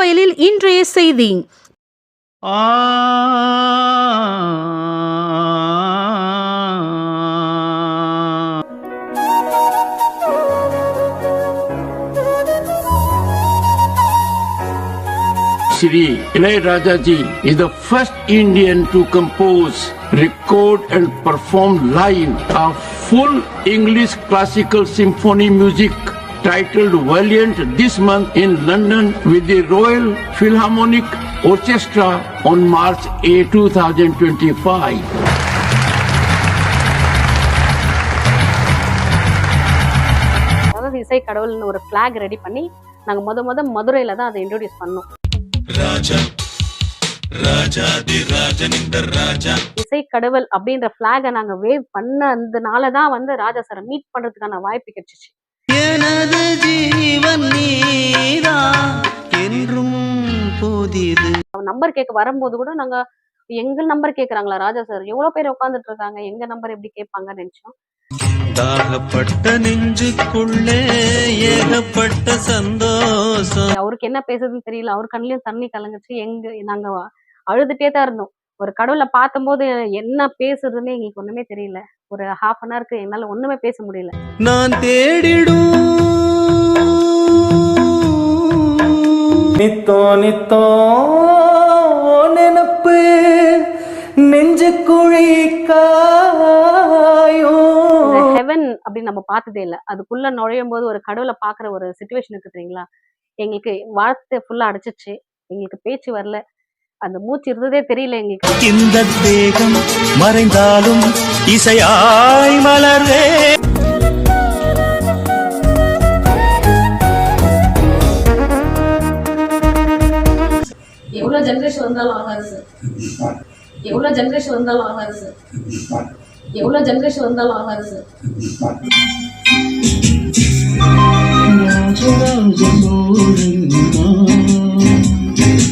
வயலில் இன்றைய செய்தி ஆ Shri Ilayaraja ji is the first Indian to compose, record and perform live a full English classical symphony music Titled Valiant this month in London with the Royal Philharmonic Orchestra on March 8, 2025. அதாவது இசை கடவுள்னு ஒரு flag ready பண்ணி நாங்க முத முத மதுரையில தான் அதை இன்ட்ரோடியூஸ் பண்ணோம். இசை கடவுள் அப்படின்ற ஃபிளாகை நாங்க வேவ் பண்ணதுனால தான் வந்து ராஜா சாரை மீட் பண்றதுக்கான வாய்ப்பு கிடைச்சிச்சு. எனது ஜீவன் நீதான் என்றும் புதிது. நம்பர் கேட்க வரும்போது கூட நாங்க எங்க நம்பர் கேக்குறாங்களா ராஜா சார் எவ்வளவு பேர் உட்காந்துட்டு இருக்காங்க? எங்க நம்பர் எப்படி கேட்பாங்கன்னு நினைச்சோம். தாகப்பட்ட நெஞ்சுக்குள்ளே ஏகப்பட்ட சந்தோஷம். அவருக்கு என்ன பேசுறதுன்னு தெரியல. அவர் கண்ணுலயும் தண்ணி கலங்குச்சு. எங்க நாங்க அழுதுட்டே தான் இருந்தோம். ஒரு கடவுளை பார்த்தம்போது என்ன பேசுறதுன்னு எங்களுக்கு ஒண்ணுமே தெரியல. ஒரு ஹாஃப் அன் ஹவருக்கு என்னால ஒண்ணுமே பேச முடியல. நான் தேடிடும். நித்தோ நித்தோ நினப்பு நெஞ்சு குழி காயோ ஹெவன் அப்படின்னு நம்ம பார்த்ததே இல்ல. அதுக்குள்ள நுழையும் போது ஒரு கடவுளை பாக்குற ஒரு சுச்சுவேஷன் இருக்கு தெரியுங்களா? எங்களுக்கு வார்த்தை ஃபுல்லா அடைச்சிச்சு. எங்களுக்கு பேச்சு வரல. அந்த மூச்சு இருந்ததே தெரியல எங்களுக்கு. இந்த தேகம் மறைந்தாலும் இசையாய் மலர்வே. எவ்வளவு ஜென்ரேஷன் வந்தாலும் ஆகாது சார் எவ்வளவு ஜென்ரேஷன் வந்தாலும் ஆகாது சார் எவ்வளவு ஜென்ரேஷன் வந்தாலும் ஆகாது சார் ராஜராஜ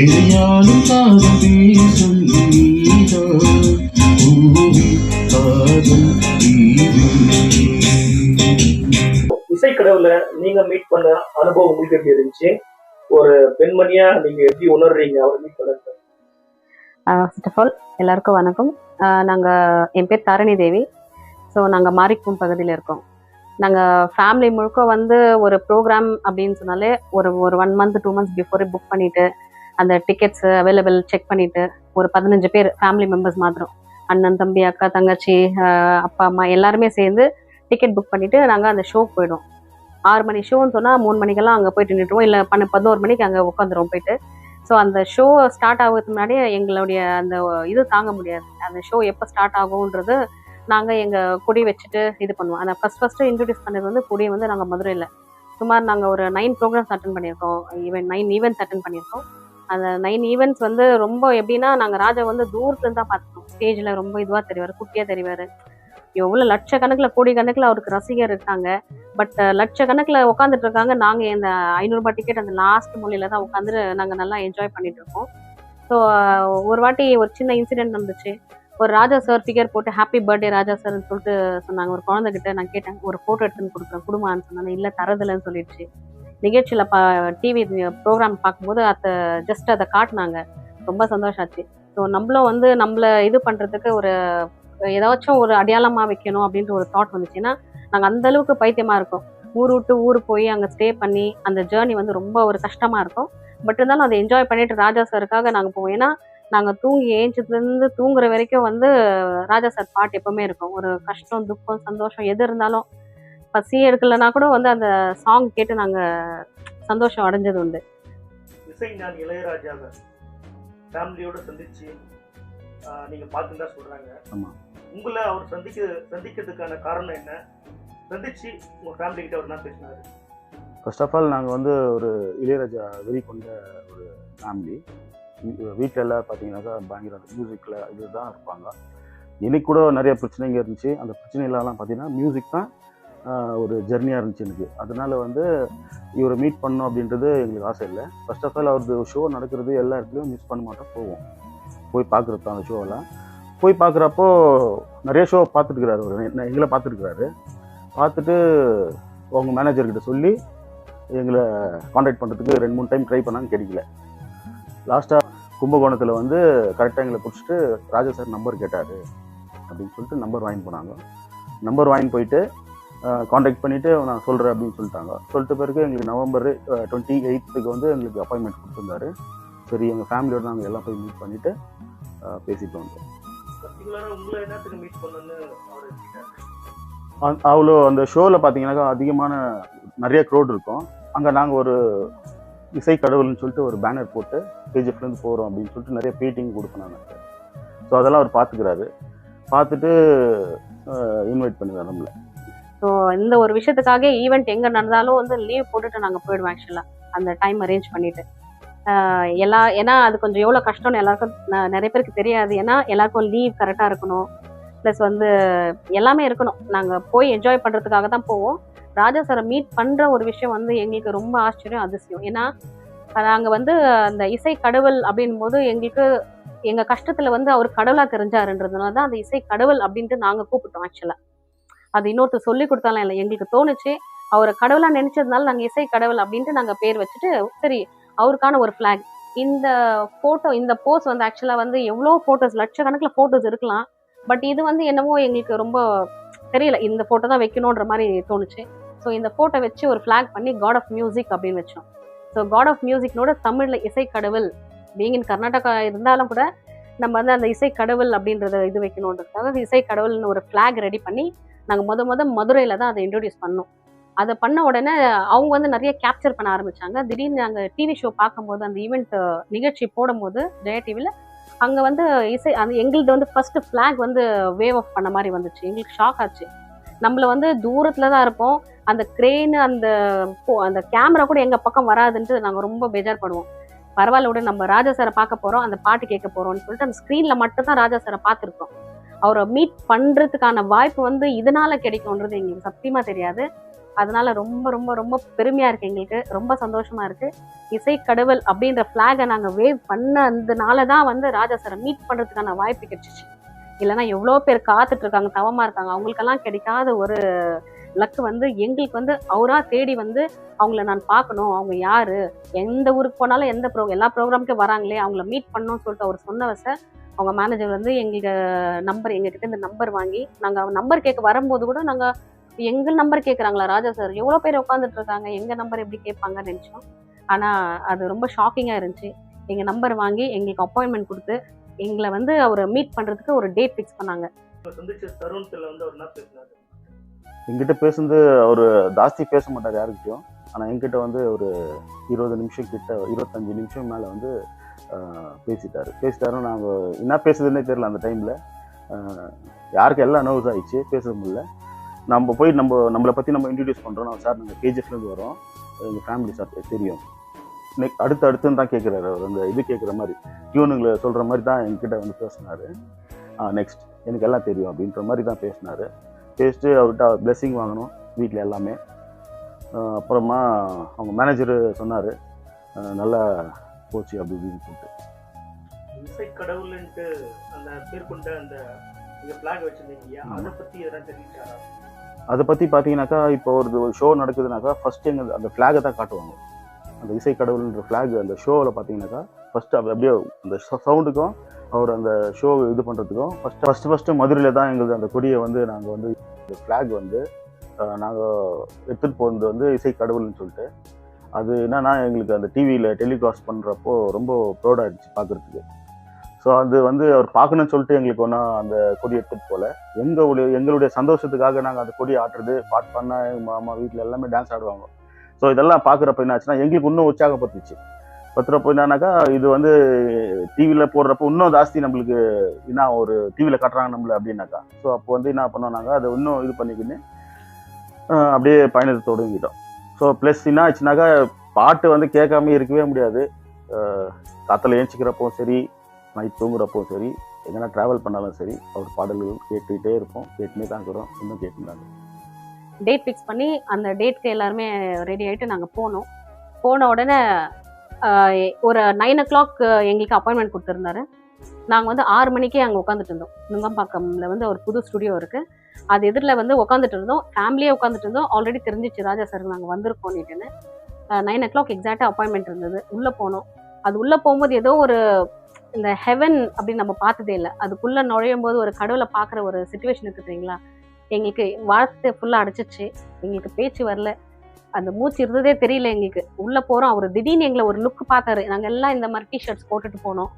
இடையாலும் காத தேசம் காதல் இசைக்கடவுல நீங்க மீட் பண்ண அனுபவம் உங்களுக்கு எப்படி இருந்துச்சு? ஒரு பெண்மணியா நீங்க எப்படி உணர்றீங்க? அவர் மீட் பண்ண ஃபர்ஸ்ட் ஆஃப் ஆல் எல்லாருக்கும் வணக்கம். நாங்கள் என் பேர் தாரணி தேவி. ஸோ நாங்கள் மாரிக்கும் பகுதியில் இருக்கோம். நாங்கள் ஃபேமிலி முழுக்க வந்து ஒரு ப்ரோக்ராம் அப்படின்னு சொன்னாலே ஒரு ஒரு one month two months before book பண்ணிவிட்டு அந்த டிக்கெட்ஸ் அவைலபிள் செக் பண்ணிட்டு ஒரு பதினஞ்சு பேர் ஃபேமிலி மெம்பர்ஸ் மாத்திரம். அண்ணன் தம்பி அக்கா தங்கச்சி அப்பா அம்மா எல்லாருமே சேர்ந்து டிக்கெட் புக் பண்ணிட்டு நாங்கள் அந்த ஷோக்கு போயிடுவோம். ஆறு மணி ஷோன்னு சொன்னால் மூணு மணிக்கெல்லாம் அங்கே போயிட்டு நின்றுடுவோம். இல்லை பண்ண பதினோரு மணிக்கு அங்கே உட்காந்துருவோம் போயிட்டு. ஸோ அந்த ஷோ ஸ்டார்ட் ஆகிறதுக்கு முன்னாடியே எங்களுடைய அந்த இது தாங்க முடியாது. அந்த ஷோ எப்போ ஸ்டார்ட் ஆகும்ன்றது நாங்கள் எங்கள் கொடி வச்சுட்டு இது பண்ணுவோம். அந்த ஃபஸ்ட் ஃபஸ்ட்டு இன்ட்ரடியூஸ் பண்ணது வந்து கொடியை வந்து நாங்கள் மதுரையில். சுமார் நாங்கள் ஒரு நைன் ப்ரோக்ராம்ஸ் அட்டன் பண்ணியிருக்கோம். ஈவென்ட் நைன் ஈவெண்ட்ஸ் அட்டன் பண்ணியிருக்கோம். அந்த நைன் ஈவெண்ட்ஸ் வந்து ரொம்ப எப்படின்னா நாங்கள் ராஜா வந்து தூரத்துலேருந்து தான் பார்த்தோம் ஸ்டேஜில் ரொம்ப இதுவாக தெரிவார் குட்டியாக தெரிவார். எவ்வளோ லட்சக்கணக்கில் கோடி கணக்கில் அவருக்கு ரசிகர் இருக்காங்க. பட் லட்சக்கணக்கில் உட்காந்துட்டு இருக்காங்க நாங்கள் இந்த ஐநூறுரூபா டிக்கெட் அந்த லாஸ்ட் மொழியில தான் உட்காந்துட்டு நாங்கள் நல்லா என்ஜாய் பண்ணிட்டு இருக்கோம் ஸோ ஒரு வாட்டி ஒரு சின்ன இன்சிடென்ட் நடந்துச்சு. ஒரு ராஜா சார் ஃபிகர் போட்டு ஹாப்பி பர்த்டே ராஜா சார்னு சொல்லிட்டு சொன்னாங்க. ஒரு குழந்தைகிட்ட நான் கேட்டேன் ஒரு ஃபோட்டோ எடுத்துன்னு கொடுக்குறேன் குடும்பம்னு சொன்னாங்க. இல்லை தரதில்லைன்னு சொல்லிடுச்சு. நிகழ்ச்சியில் பா டிவி ப்ரோக்ராம் பார்க்கும்போது அதை ஜஸ்ட் அதை காட்டினாங்க. ரொம்ப சந்தோஷம் ஆச்சு. ஸோ நம்மளும் வந்து நம்மளை இது பண்ணுறதுக்கு ஒரு ஏதாச்சும் ஒரு அடையாளமாக வைக்கணும் அப்படின்ற ஒரு தாட் வந்துச்சுன்னா நாங்கள் அந்தளவுக்கு பைத்தியமாக இருக்கோம். ஊர் விட்டு ஊர் போய் அங்கே ஸ்டே பண்ணி அந்த ஜேர்னி வந்து ரொம்ப ஒரு கஷ்டமாக இருக்கும். பட் இருந்தாலும் அதை என்ஜாய் பண்ணிட்டு ராஜா சாருக்காக நாங்கள் போவோம். ஏன்னா நாங்கள் தூங்கி ஏஞ்சதுலேருந்து தூங்குற வரைக்கும் வந்து ராஜா சார் பாட்டு எப்போவுமே இருக்கும். ஒரு கஷ்டம் துக்கம் சந்தோஷம் எது இருந்தாலும் பசி எடுக்கலைன்னா கூட வந்து அந்த சாங் கேட்டு நாங்கள் சந்தோஷம் அடைஞ்சது உண்டு. இசை நான் இளையராஜாவை ஃபேமிலியோட சந்திச்சு ஆஹ், நீங்க பார்த்துன்னு தான் சொல்றாங்க. ஆமா. உங்களை அவர் சந்திக்க சந்திக்கிறதுக்கான காரணம் என்ன? சந்திச்சு உங்க ஃபேமிலி கிட்ட அவர் என்ன பேசினாரு? ஃபர்ஸ்ட் ஆஃப் ஆல் நாங்கள் வந்து ஒரு இளையராஜா வெறி கொண்ட ஒரு ஃபேமிலி வீட்டில் எல்லாம் பார்த்தீங்கன்னாக்கா பயங்கர மியூசிக்கில் இதுதான் இருப்பாங்க. எனக்கு கூட நிறைய பிரச்சனைங்க இருந்துச்சு. அந்த பிரச்சனையிலலாம் பார்த்தீங்கன்னா மியூசிக் தான் ஒரு ஜெர்னியாக இருந்துச்சு எனக்கு. அதனால் வந்து இவரை மீட் பண்ணோம் அப்படின்றது எங்களுக்கு ஆசை இல்லை. ஃபர்ஸ்ட் ஆஃப் ஆல் அவரது ஷோ நடக்கிறது எல்லா இடத்துலையும் மிஸ் பண்ண மாட்டோம் போவோம். போய் பார்க்குறது அந்த ஷோவெல்லாம் போய் பார்க்குறப்போ நிறைய ஷோ பார்த்துருக்குறாரு அவர். என்ன எங்களை பார்த்துருக்குறாரு பார்த்துட்டு அவங்க மேனேஜர்கிட்ட சொல்லி எங்களை காண்டாக்ட் பண்ணுறதுக்கு ரெண்டு மூணு டைம் ட்ரை பண்ணான்னு கிடைக்கல. லாஸ்ட்டாக கும்பகோணத்தில் வந்து கரெக்டாக எங்களை பிடிச்சிட்டு ராஜா சார் நம்பர் கேட்டார் அப்படின்னு சொல்லிட்டு நம்பர் வாங்கி போனாங்க. நம்பர் வாங்கி போயிட்டு காண்டாக்ட் பண்ணிவிட்டு நான் சொல்கிறேன் அப்படின்னு சொல்லிட்டாங்க. சொல்லிட்ட பிறகு எங்களுக்கு நவம்பர் டுவெண்ட்டி எயித்துக்கு வந்து எங்களுக்கு அப்பாயின்மெண்ட் கொடுத்துருந்தாரு. சரி எங்கள் ஃபேமிலியோட நாங்கள் எல்லாம் போய் மீட் பண்ணிவிட்டு பேசிட்டு வந்தோம். அவ்வளோ அந்த ஷோவில் பார்த்தீங்கன்னாக்கா அதிகமான நிறைய க்ரௌட் இருக்கும். அங்கே நாங்கள் ஒரு இசை கடவுள்னு சொல்லிட்டு ஒரு பேனர் போட்டு கேஜிஎஃப்லேருந்து போகிறோம் அப்படின்னு சொல்லிட்டு நிறைய பேட்டிங் கொடுப்போம் நாங்கள் ஸோ அதெல்லாம் அவர் பார்த்துக்கிறாரு பார்த்துட்டு இன்வைட் பண்ணுவார் நம்மளை. ஸோ இந்த ஒரு விஷயத்துக்காக ஈவெண்ட் எங்கே நடந்தாலும் வந்து லீவ் போட்டுட்டு நாங்கள் போயிடுவோம் ஆக்சுவலாக அந்த டைம் அரேஞ்ச் பண்ணிட்டு. எல்லா ஏன்னா அது கொஞ்சம் எவ்வளோ கஷ்டம்னு எல்லாருக்கும் நிறைய பேருக்கு தெரியாது. ஏன்னா எல்லாருக்கும் லீவ் கரெக்டாக இருக்கணும். ப்ளஸ் வந்து எல்லாமே இருக்கணும். நாங்கள் போய் என்ஜாய் பண்ணுறதுக்காக தான் போவோம். ராஜா சாரை மீட் பண்ணுற ஒரு விஷயம் வந்து எங்களுக்கு ரொம்ப ஆச்சரியம் அதிசயம். ஏன்னா நாங்கள் வந்து அந்த இசை கடவுள் அப்படின் போது எங்களுக்கு எங்கள் கஷ்டத்தில் வந்து அவர் கடவுளாக தெரிஞ்சாருன்றதுனால தான் அந்த இசை கடவுள் அப்படின்ட்டு நாங்கள் கூப்பிட்டோம் ஆக்சுவலாக அது இன்னொருத்தர் சொல்லி கொடுத்தாலும் இல்லை. எங்களுக்கு தோணுச்சு. அவரை கடவுளாக நினைச்சதுனால நாங்கள் இசை கடவுள் அப்படின்ட்டு நாங்கள் பேர் வச்சுட்டு சரி அவருக்கான ஒரு ஃப்ளாக் இந்த ஃபோட்டோ இந்த போஸ் வந்து ஆக்சுவலாக வந்து எவ்வளோ ஃபோட்டோஸ் லட்சக்கணக்கில் ஃபோட்டோஸ் இருக்கலாம். பட் இது வந்து என்னமோ எங்களுக்கு ரொம்ப தெரியல. இந்த ஃபோட்டோ தான் வைக்கணுன்ற மாதிரி தோணுச்சு. ஸோ இந்த ஃபோட்டோ வச்சு ஒரு ஃப்ளாக் பண்ணி காட் ஆஃப் மியூசிக் அப்படின்னு வச்சோம். ஸோ காட் ஆஃப் மியூசிக்னோட தமிழில் இசை கடவுள் பீங் இன் கர்நாடகா இருந்தாலும் கூட நம்ம வந்து அந்த இசை கடவுள் அப்படின்றத இது வைக்கணுன்றதுக்காக இசை கடவுள்னு ஒரு ஃப்ளாக் ரெடி பண்ணி நாங்கள் முத முத மதுரையில் தான் அதை இன்ட்ரடியூஸ் பண்ணோம். அதை பண்ண உடனே அவங்க வந்து நிறைய கேப்சர் பண்ண ஆரம்பித்தாங்க திடீர்னு நாங்கள் டிவி ஷோ பார்க்கும்போது அந்த ஈவெண்ட் நிகழ்ச்சி போடும்போது ஜெயா டிவியில் அங்கே வந்து இசை அந்த எங்களுது வந்து ஃபஸ்ட்டு ஃப்ளாக் வந்து வேவ் ஆஃப் பண்ண மாதிரி வந்துச்சு. எங்களுக்கு ஷாக் ஆச்சு. நம்மள வந்து தூரத்தில் தான் இருப்போம். அந்த க்ரெயின் அந்த போ- அந்த கேமரா கூட எங்கள் பக்கம் வராதுன்ட்டு நாங்கள் ரொம்ப பேஜார் பண்ணுவோம் பரவாயில்ல விட நம்ம ராஜா சாரை பார்க்க போகிறோம் அந்த பாட்டு கேட்க போகிறோம்னு சொல்லிட்டு அந்த ஸ்க்ரீனில் மட்டும் தான் ராஜா சாரை பார்த்துருக்கோம். அவரை மீட் பண்ணுறதுக்கான வாய்ப்பு வந்து இதனால் கிடைக்கும்ன்றது எங்களுக்கு சத்தியமாக தெரியாது. அதனால ரொம்ப ரொம்ப ரொம்ப பெருமையாக இருக்குது எங்களுக்கு. ரொம்ப சந்தோஷமாக இருக்குது இசை கடவுள் அப்படின்ற ஃப்ளாகை நாங்கள் வேவ் பண்ணதுனால தான் வந்து ராஜா சாரை மீட் பண்ணுறதுக்கான வாய்ப்பு கிடைச்சிச்சு. இல்லைன்னா எவ்வளோ பேர் காத்துட்டு இருக்காங்க தவமாக இருக்காங்க. அவங்களுக்கெல்லாம் கிடைக்காத ஒரு லக்கு வந்து எங்களுக்கு வந்து அவராக தேடி வந்து அவங்கள நான் பார்க்கணும். அவங்க யார்? எந்த ஊருக்கு போனாலும் எந்த ப்ரோ எல்லா ப்ரோக்ராமுக்கும் வராங்களே அவங்கள மீட் பண்ணணும்னு சொல்லிட்டு அவர் சொன்னவச அவங்க மேனேஜர் வந்து எங்களுக்கு நம்பர் எங்ககிட்ட இந்த நம்பர் வாங்கி நாங்கள் நம்பர் கேட்க வரும்போது கூட நாங்கள் எங்கள் நம்பர் கேட்குறாங்களா ராஜா சார் எவ்வளோ பேர் உட்காந்துட்டு இருக்காங்க? எங்கள் நம்பர் எப்படி கேட்பாங்கன்னு நினச்சோம். ஆனால் அது ரொம்ப ஷாக்கிங்காக இருந்துச்சு. எங்கள் நம்பர் வாங்கி எங்களுக்கு அப்பாயின்மெண்ட் கொடுத்து எங்களை வந்து அவரை மீட் பண்ணுறதுக்கு ஒரு டேட் ஃபிக்ஸ் பண்ணாங்க. எங்கிட்ட பேசுனது அவர் ஜாஸ்தி பேச மாட்டார் யாருக்கிட்டையும். ஆனால் என்கிட்ட வந்து ஒரு இருபது நிமிஷம் கிட்ட இருபத்தஞ்சு நிமிஷம் மேலே வந்து பேசிட்டாரு. பேசிட்டாரும் நாங்கள் என்ன பேசுதுன்னே தெரில அந்த டைமில் யாருக்கு எல்லாம் நர்வஸ் ஆயிடுச்சு பேச முடியல. நம்ம போய் நம்ம நம்மளை பற்றி நம்ம இன்ட்ரடியூஸ் பண்ணுறோம் சார் நாங்கள் கேஜிஎஃப்லேருந்து வரோம். எங்கள் ஃபேமிலி சார் தெரியும். நெக் அடுத்து அடுத்துன்னு தான் கேட்குறாரு அவர். அந்த இது கேட்குற மாதிரி. டியூனுங்களை சொல்கிற மாதிரி தான் என்கிட்ட வந்து பேசினாரு. நெக்ஸ்ட் எனக்கு எல்லாம் தெரியும் அப்படின்ற மாதிரி தான் பேசினாரு. பேசிட்டு அவர்கிட்ட பிளெஸ்ஸிங் வாங்கணும் வீட்டில் எல்லாமே. அப்புறமா அவங்க மேனேஜரு சொன்னார். நல்லா போச்சு அப்படி இப்படின்னு சொல்லிட்டு. இசை கடவுள்ன்ட்டு அந்த பேர் கொண்ட அந்த பிளாக் வச்சிருந்தீங்க அதை பத்தி எதனா தெரிவிச்சாரா? அதை பற்றி பார்த்தீங்கன்னாக்கா இப்போ ஒரு ஷோ நடக்குதுனாக்கா ஃபர்ஸ்ட் எங்கள் அந்த ஃப்ளாகை தான் காட்டுவாங்க. அந்த இசை கடவுள்ன்ற ஃப்ளாக் அந்த ஷோவில் பார்த்தீங்கன்னாக்கா ஃபர்ஸ்ட் அப்படியே அந்த சவுண்டுக்கும் அவர் அந்த ஷோ இது பண்ணுறதுக்கும் ஃபர்ஸ்ட் ஃபஸ்ட்டு ஃபஸ்ட்டு மதுரையில் தான் எங்களுக்கு அந்த கொடியை வந்து நாங்கள் வந்து இந்த ஃப்ளாக் வந்து நாங்கள் எடுத்துகிட்டு போகிறது வந்து இசை கடவுள்னு சொல்லிட்டு. அது என்னன்னா எங்களுக்கு அந்த டிவியில் டெலிகாஸ்ட் பண்ணுறப்போ ரொம்ப ப்ரௌடாகிடுச்சு பார்க்குறதுக்கு ஸோ அது வந்து அவர் பார்க்கணும்னு சொல்லிட்டு எங்களுக்கு ஒன்றா அந்த கொடி எடுத்துகிட்டு போகல எங்களுடைய எங்களுடைய சந்தோஷத்துக்காக நாங்கள் அந்த கொடி ஆட்டுறது பாட்டு பண்ணால் எங்கள் மாமா வீட்டில் எல்லாமே டான்ஸ் ஆடுவாங்க. ஸோ இதெல்லாம் பார்க்குறப்ப என்ன ஆச்சுன்னா எங்களுக்கு இன்னும் உற்சாகப்பட்டுச்சு பத்துறப்போ என்னன்னாக்கா இது வந்து டிவியில் போடுறப்போ இன்னும் ஜாஸ்தி நம்மளுக்கு என்ன ஒரு டிவியில் கட்டுறாங்க நம்மள அப்படின்னாக்கா. ஸோ அப்போ வந்து என்ன பண்ணோம் நாங்கள் அதை இன்னும் இது பண்ணிக்கின்னு அப்படியே பயணத்தை தொடங்கிட்டோம். ஸோ ப்ளஸ் என்ன ஆச்சுனாக்கா பாட்டு வந்து கேட்காம இருக்கவே முடியாது. காற்றுல ஏஞ்சிக்கிறப்பவும் சரி நைட் தூங்குறப்போ சரி எங்கன்னா ட்ராவல் பண்ணாலும் சரி அவர் பாடல்கள் கேட்டுக்கிட்டே இருப்போம். கேட்டுனே தான் இருக்கிறோம். இன்னும் கேட்டுருந்தாங்க டேட் ஃபிக்ஸ் பண்ணி அந்த டேட்க்கு எல்லாருமே ரெடி ஆகிட்டு நாங்கள் போனோம். போன உடனே ஒரு நைன் ஓ கிளாக் எங்களுக்கு அப்பாயின்மெண்ட் கொடுத்துருந்தாரு. நாங்கள் வந்து ஆறு மணிக்கே அங்கே உட்காந்துட்டு இருந்தோம். நுங்கம்பாக்கம்ல வந்து ஒரு புது ஸ்டுடியோ இருக்குது அது எதிரில் வந்து உட்காந்துட்டு இருந்தோம். ஃபேமிலியே உட்காந்துட்டு இருந்தோம். ஆல்ரெடி தெரிஞ்சிச்சு ராஜா சார் நாங்கள் வந்திருக்கோம்னுட்டுன்னு நைன் ஓ கிளாக் எக்ஸாக்டாக அப்பாயின்மெண்ட் இருந்தது. உள்ளே போனோம். அது உள்ளே போகும்போது ஏதோ ஒரு இந்த ஹெவன் அப்படின்னு நம்ம பார்த்ததே இல்லை. அதுக்குள்ளே நுழையும் போது ஒரு கடவுளை பார்க்குற ஒரு சுச்சுவேஷன் இருக்குது தெரியுங்களா? எங்களுக்கு வார்த்தை ஃபுல்லாக அடைச்சிச்சு. எங்களுக்கு பேச்சு வரல. அந்த மூச்சு இருந்ததே தெரியல எங்களுக்கு. உள்ளே போகிறோம் அவர் திடீர்னு எங்களை ஒரு லுக் பார்த்தாரு. நாங்கள் எல்லாம் இந்த மாதிரி டிஷர்ட்ஸ் போட்டுட்டு போனோம்.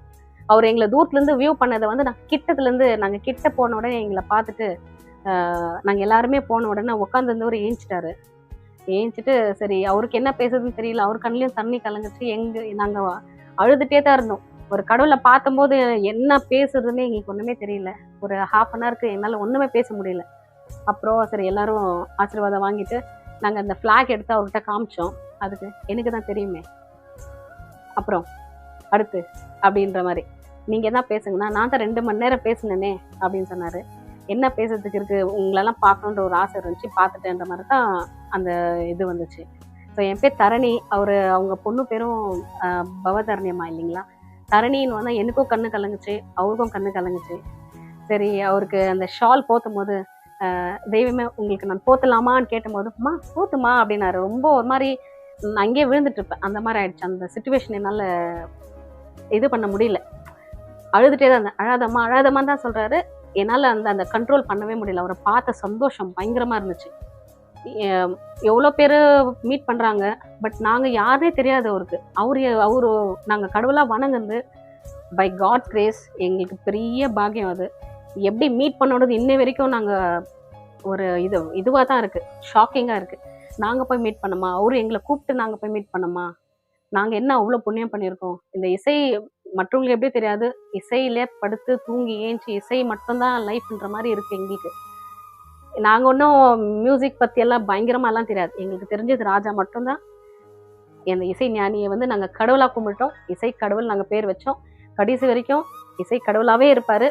அவர் எங்களை தூரத்துலேருந்து வியூ பண்ணதை வந்து நாங்கள் கிட்டத்துலேருந்து நாங்கள் கிட்ட போன உடனே எங்களை பார்த்துட்டு நாங்கள் எல்லாருமே போன உடனே உட்காந்துருந்தவர் ஏஞ்சிட்டாரு. ஏஞ்சிட்டு சரி அவருக்கு என்ன பேசுறதுன்னு தெரியல. அவர் கண்ணிலையும் தண்ணி கலங்குச்சு. எங்க நாங்கள் அழுதுகிட்டே தான் இருந்தோம். ஒரு கடவுளை பார்த்தம்போது என்ன பேசுறதுன்னு எங்களுக்கு ஒன்றுமே தெரியல. ஒரு ஹாஃப் அன் ஹவருக்கு என்னால் ஒன்றுமே பேச முடியல. அப்புறம் சரி எல்லாரும் ஆசீர்வாதம் வாங்கிட்டு நாங்கள் அந்த ஃப்ளாக் எடுத்து அவர்கிட்ட காமிச்சோம். அதுக்கு எனக்கு தான் தெரியுமே. அப்புறம் அடுத்து அப்படின்ற மாதிரி. நீங்கள் என்ன பேசுங்கன்னா நான் தான் ரெண்டு மணி நேரம் பேசினேனே அப்படின்னு சொன்னார். என்ன பேசுறதுக்கு இருக்குது உங்களெல்லாம் பார்க்கணுன்ற ஒரு ஆசை இருந்துச்சு. பார்த்துட்டேன்ற மாதிரி தான் அந்த இது வந்துச்சு. ஸோ என் பேர் தரணி. அவர் அவங்க பொண்ணு பேரும் பவதரணியம்மா இல்லைங்களா? தரணின்னு வந்தால் எனக்கும் கண்ணு கலங்குச்சு அவருக்கும் கண்ணு கலங்குச்சு. சரி அவருக்கு அந்த ஷால் போத்தும் போது தெய்வமே உங்களுக்கு நான் போத்தலாமான்னு கேட்டபோது அம்மா போத்துமா அப்படின்னாரு. ரொம்ப ஒரு மாதிரி நான் அங்கேயே விழுந்துட்டு இருப்பேன் அந்த மாதிரி ஆயிடுச்சு. அந்த சுச்சுவேஷன் என்னால் இது பண்ண முடியல. அழுதுகிட்டே தான் இருந்தேன். அழாதம்மா அழாதம்மா தான் சொல்கிறாரு என்னால் அந்த அந்த கண்ட்ரோல் பண்ணவே முடியல. அவரை பார்த்த சந்தோஷம் பயங்கரமாக இருந்துச்சு. எவ்வளோ பேர் மீட் பண்ணுறாங்க பட் நாங்கள் யாருனே தெரியாது அவருக்கு. அவர் அவர் நாங்கள் கடவுளாக வணங்குந்து பை காட் கிரேஸ் எங்களுக்கு பெரிய பாக்கியம் அது. எப்படி மீட் பண்ணோடது இன்ன வரைக்கும் நாங்கள் ஒரு இது இதுவாக தான் இருக்குது ஷாக்கிங்காக இருக்குது நாங்கள் போய் மீட் பண்ணோமா? அவரு எங்களை கூப்பிட்டு நாங்கள் போய் மீட் பண்ணோமா? நாங்கள் என்ன அவ்வளோ புண்ணியம் பண்ணியிருக்கோம்? இந்த இசை மற்றவங்களுக்கு எப்படி தெரியாது? இசையிலே படுத்து தூங்கி ஏஞ்சி இசை மட்டும்தான் லைஃப்ன்ற மாதிரி இருக்குது எங்களுக்கு. நாங்கள் ஒன்றும் மியூசிக் பற்றியெல்லாம் பயங்கரமாலாம் தெரியாது. எங்களுக்கு தெரிஞ்சது ராஜா மட்டும்தான். அந்த இசை ஞானியை வந்து நாங்கள் கடவுளாக கும்பிட்டோம். இசை கடவுள் நாங்கள் பேர் வச்சோம். கடைசி வரைக்கும் இசை கடவுளாகவே இருப்பார்.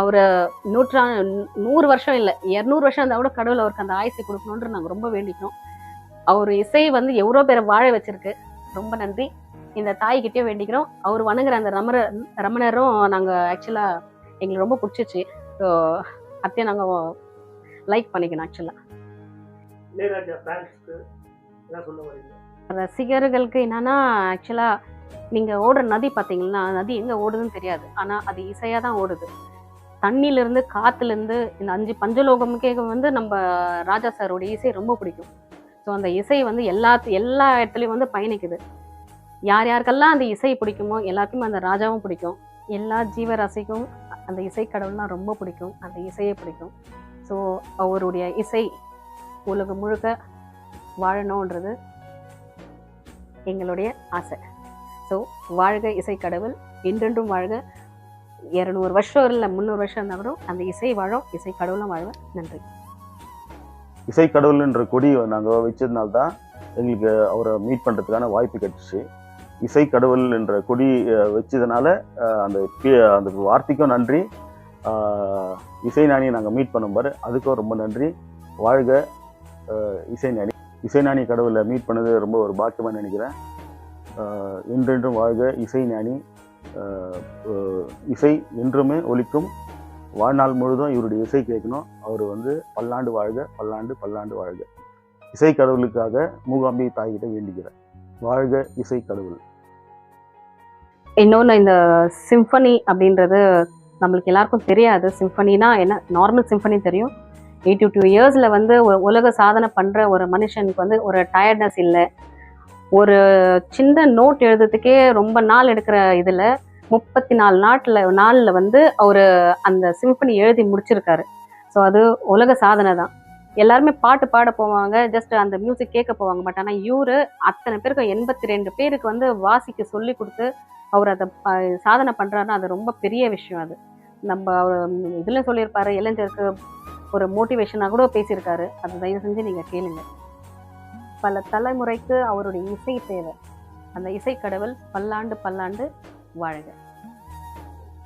அவர் நூற்றா நூறு வருஷம் இல்லை இரநூறு வருஷம் இருந்தால் கூட கடவுள் அவருக்கு அந்த ஆயுசை கொடுக்கணுன்ற நாங்கள் ரொம்ப வேண்டிக்கிறோம் அவர் இசை வந்து எவ்வளோ பேரை வாழ வச்சிருக்கு. ரொம்ப நன்றி. இந்த தாய்கிட்டே வேண்டிக்கிறோம். அவர் வணங்குற அந்த ரமண ரமணரும் நாங்கள் ஆக்சுவலாக எங்களுக்கு ரொம்ப பிடிச்சிச்சு. ஸோ அத்தையை நாங்கள் லைக் பண்ணிக்கணும் ஆக்சுவலாக ரசிகர்களுக்கு என்னன்னா ஆக்சுவலாக நீங்கள் ஓடுற நதி பார்த்தீங்கன்னா நதி எங்கே ஓடுதுன்னு தெரியாது. ஆனால் அது இசையாக தான் ஓடுது. தண்ணியிலேருந்து காற்றுலேருந்து இந்த அஞ்சு பஞ்சலோகமுக்கே வந்து நம்ம ராஜா சாரோட இசை ரொம்ப பிடிக்கும். ஸோ அந்த இசை வந்து எல்லா எல்லா இடத்துலையும் வந்து பயணிக்குது. யார் யாருக்கெல்லாம் அந்த இசை பிடிக்குமோ எல்லாருக்குமே அந்த ராஜாவும் பிடிக்கும். எல்லா ஜீவராசிக்கும் அந்த இசை கடவுள்லாம் ரொம்ப பிடிக்கும். அந்த இசையை பிடிக்கும். ஸோ அவருடைய இசை உலகம் முழுக்க வாழணுன்றது எங்களுடைய ஆசை. ஸோ வாழ்க இசை கடவுள் என்றென்றும் வாழ்க. இரநூறு வருஷம் இல்லை முந்நூறு வருஷம் இருந்தால் கூட அந்த இசை வாழும் இசை கடவுளும் வாழ்க. நன்றி. இசை கடவுள்ன்ற கொடி நாங்கள் வச்சதுனால தான் எங்களுக்கு அவரை மீட் பண்ணுறதுக்கான வாய்ப்பு கிடச்சிச்சு. இசை கடவுள் என்ற கொடி வச்சதுனால அந்த அந்த வார்த்தைக்கும் நன்றி. இசைஞானியை இசை ஞானியை நாங்கள் மீட் பண்ணும்பார் அதுக்கும் ரொம்ப நன்றி. வாழ்க இசைஞானி இசை ஞானி இசை ஞானி கடவுளை மீட் பண்ணது ரொம்ப ஒரு பாக்கியமாக நினைக்கிறேன். என்றென்றும் வாழ்க இசை ஞானி இசை என்றுமே ஒலிக்கும். வாழ்நாள் முழுதும் இவருடைய இசை கேட்கணும். அவர் வந்து பல்லாண்டு வாழ்க பல்லாண்டு பல்லாண்டு வாழ்க. இசை கடவுளுக்காக மூகாம்பி தாய்கிட்ட வேண்டுகிறேன். வாழ்க இசை கடவுள் இன்னொன்று இந்த சிம்பனி அப்படின்றது நம்மளுக்கு எல்லாருக்கும் தெரியாது. சிம்ஃபனினா என்ன? நார்மல் சிம்பனி தெரியும். எயிட்டி டூ இயர்ஸில் வந்து உலக சாதனை பண்ணுற ஒரு மனுஷனுக்கு வந்து ஒரு டயர்ட்னஸ் இல்லை. ஒரு சின்ன நோட் எழுதுறதுக்கே ரொம்ப நாள் எடுக்கிற இதில் முப்பத்தி நாலு நாட்டில் நாளில் வந்து அவர் அந்த சிம்பனி எழுதி முடிச்சிருக்காரு. ஸோ அது உலக சாதனை தான். எல்லாருமே பாட்டு பாட போவாங்க ஜஸ்ட் அந்த மியூசிக் கேட்க போவாங்க. பட் ஆனால் இவரு அத்தனை பேருக்கு எண்பத்தி ரெண்டு பேருக்கு வந்து வாசிக்க சொல்லி கொடுத்து அவர் அதை சாதனை பண்ணுறாருன்னா அது ரொம்ப பெரிய விஷயம் அது. நம்ம அவர் இதில் சொல்லியிருப்பாரு இளைஞருக்கு ஒரு மோட்டிவேஷனாக கூட பேசியிருக்காரு. அது தயவு செஞ்சு நீங்கள் கேளுங்க. பல தலைமுறைக்கு அவருடைய இசை தேவை. அந்த இசைக்கடவுள் பல்லாண்டு பல்லாண்டு வாழ்க.